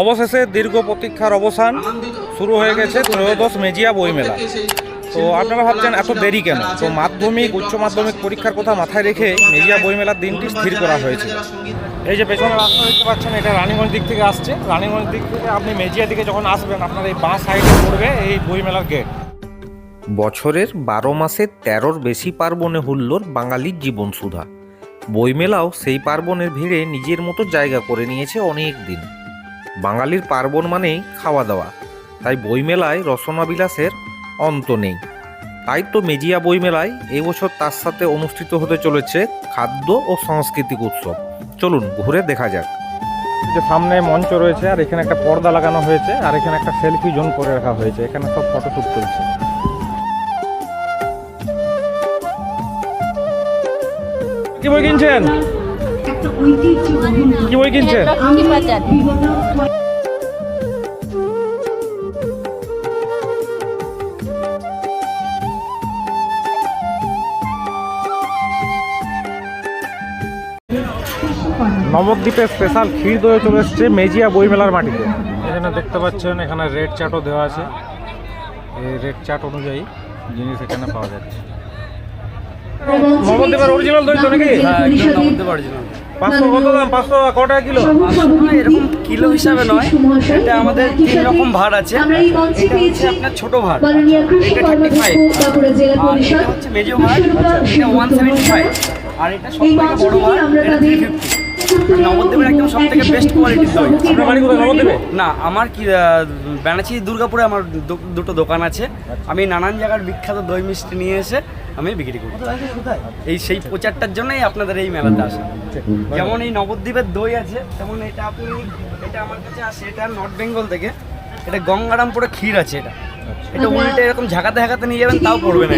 অবশেষে দীর্ঘ প্রতীক্ষার অবসান শুরু হয়ে গেছে ত্রয়োদশ মেজিয়া বইমেলা তো আপনারা ভাবছেন এত দেরি কেন? তো মাধ্যমিক, উচ্চ মাধ্যমিক পরীক্ষার কথা মাথায় রেখে মেজিয়া বইমেলার দিনটি স্থির করা হয়েছে। এই যে পেছনে রাস্তা দেখতে পাচ্ছেন, এটা রানীগঞ্জ দিক থেকে আসছে। রানীগঞ্জ দিক থেকে আপনি মেজিয়া দিকে যখন আসবেন, আপনার এই বাঁ সাইডে পড়বে এই বইমেলার গেট বছরের বারো মাসে তেরোর বেশি পার্বণে হুল্লোর বাঙালির জীবন সুধা। বইমেলাও সেই পার্বণের ভিড়ে নিজের মতো জায়গা করে নিয়েছে অনেক দিন। বাঙালির পার্বণ মানেই খাওয়া দাওয়া। তাই বইমেলায় রসনা বিলাসের অন্ত নেই। তাই তো মেজিয়া বইমেলায় এবছর তার সাথে অনুষ্ঠিত হতে চলেছে খাদ্য ও সাংস্কৃতিক উৎসব। চলুন ঘুরে দেখা যাক। যে সামনে মঞ্চ রয়েছে, আর এখানে একটা পর্দা লাগানো হয়েছে, আর এখানে একটা সেলফি জোন করে রাখা হয়েছে। এখানে সব ফটোশ্যুট চলছে। কি বই কিনছেন? কি বই বাজার। নবদ্বীপের স্পেশাল ক্ষীর দই চলে এসছে মেজিয়া বইমেলার মাটিতে। এখানে দেখতে পাচ্ছেন এখানে রেড চাটও দেওয়া আছে। এই রেড চাট অনুযায়ী জিনিস এখানে পাওয়া যাচ্ছে। নবদ্বীপের অরিজিনাল দই তো নাকি পাঁচশো কত দাম? পাঁচশো ক টাকা কিলো এরকম কিলো হিসাবে নয়। এটা আমাদের তিন রকম ভার আছে। এটা হচ্ছে আপনার ছোট ভার। এটা থার্টি ফাইভ আর এটা হচ্ছে মেজো ভার। এটা ওয়ান সেভেন্টি ফাইভ আর এটা সব থেকে বড় ভার এটা থ্রি ফিফটি নবদ্বীপের একদম সব থেকে বেস্ট কোয়ালিটির দই। আপনার বাড়ি কোথায় নবদ্বীপে? না আমার কি আহ, দুর্গাপুরে আমার দুটো দোকান আছে। আমি নানান জায়গার বিখ্যাত দই মিষ্টি নিয়ে এসে আমি বিক্রি করি। এই সেই প্রচারটার জন্যই আপনাদের এই মেলাতে আসা। যেমন এই নবদ্বীপের দই আছে তেমন এটা আপনি এটা আমার কাছে আসে এটা নর্থ বেঙ্গল থেকে। এটা গঙ্গারামপুরে ক্ষীর আছে এটা। এটা উল্টে এরকম ঝাঁকাতে ঝাঁকাতে নিয়ে যাবেন তাও পড়বে না।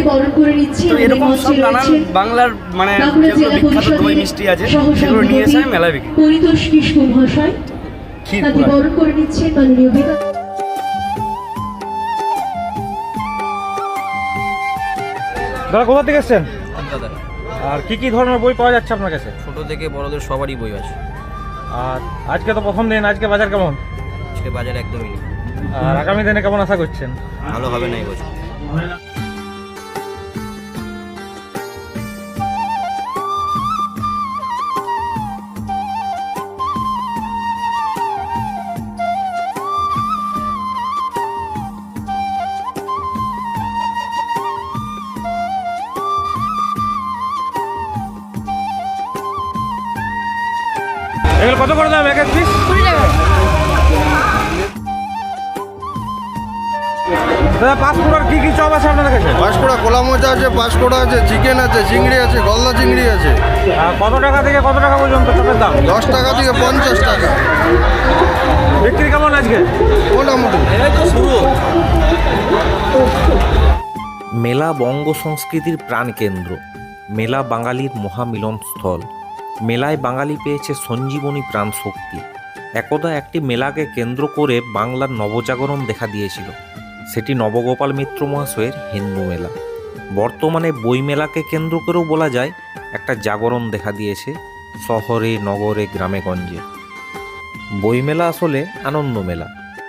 তো এরকম সব নানান বাংলার মানে যেগুলো বিখ্যাত দই মিষ্টি আছে সেগুলো নিয়ে এসে আমি মেলায় বিক্রি পরিতোষ কৃষ্ণ মহাশয় ক্ষীর বরণ করে নিচ্ছেন মাননীয় দাদা কোথা থেকে এসছেন? আর কি কি ধরনের বই পাওয়া যাচ্ছে আপনার কাছে? ছোট থেকে বড়দের সবারই বই আছে। আর আজকে তো প্রথম দিন আজকে বাজার কেমন? আজকে বাজার একদমই নেই। আর আগামী দিনে কেমন আশা করছেন? ভালো হবে না এই বছর এগুলো কত করে দাম? এক এক পিস দাদা কি কি চপ আছে আপনার কাছে? পাঁচকোড়া কোলা মোচা আছে আছে চিকেন আছে চিংড়ি আছে গলদা চিংড়ি আছে। আর কত টাকা থেকে কত টাকা পর্যন্ত চপের দাম? দশ টাকা থেকে পঞ্চাশ টাকা। বিক্রি কেমন আজকে? মোটামুটি। মেলা বঙ্গ সংস্কৃতির প্রাণকেন্দ্র মেলা বাঙালির মহামিলনস্থল মেলায় বাঙালি পেয়েছে সঞ্জীবনী প্রাণ শক্তি একদা একটি মেলাকে কেন্দ্র করে বাংলার নবজাগরণ দেখা দিয়েছিল। সেটি নবগোপাল মিত্র মহাশয়ের হিন্দু মেলা। বর্তমানে বইমেলাকে কেন্দ্র করেও বলা যায়, একটা জাগরণ দেখা দিয়েছে শহরে, নগরে, গ্রামে, গঞ্জে। বইমেলা আসলে আনন্দ মেলা।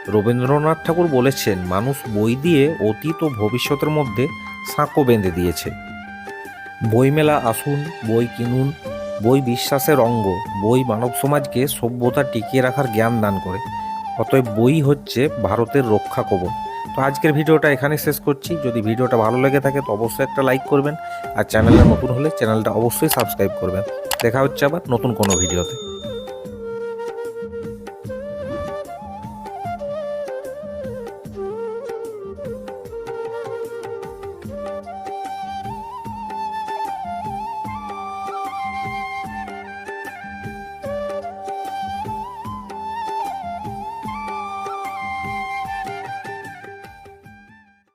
রবীন্দ্রনাথ ঠাকুর বলেছেন, মানুষ বই দিয়ে অতীত ও ভবিষ্যতের মধ্যে সাঁকো বেঁধে দিয়েছে। বইমেলা আসুন, বই কিনুন, বই বিশ্বাসের অঙ্গ, বই মানব সমাজকে সভ্যতা টিকিয়ে রাখার জ্ঞান দান করে। অতএব বই হচ্ছে ভারতের রক্ষা কবচ। তো আজকের ভিডিওটা এখানে শেষ করছি। যদি ভিডিওটা ভালো লেগে থাকে তো অবশ্যই একটা লাইক করবেন। আর চ্যানেলটা নতুন হলে চ্যানেলটা অবশ্যই সাবস্ক্রাইব করবেন। দেখা হচ্ছে আবার নতুন কোনো ভিডিওতে।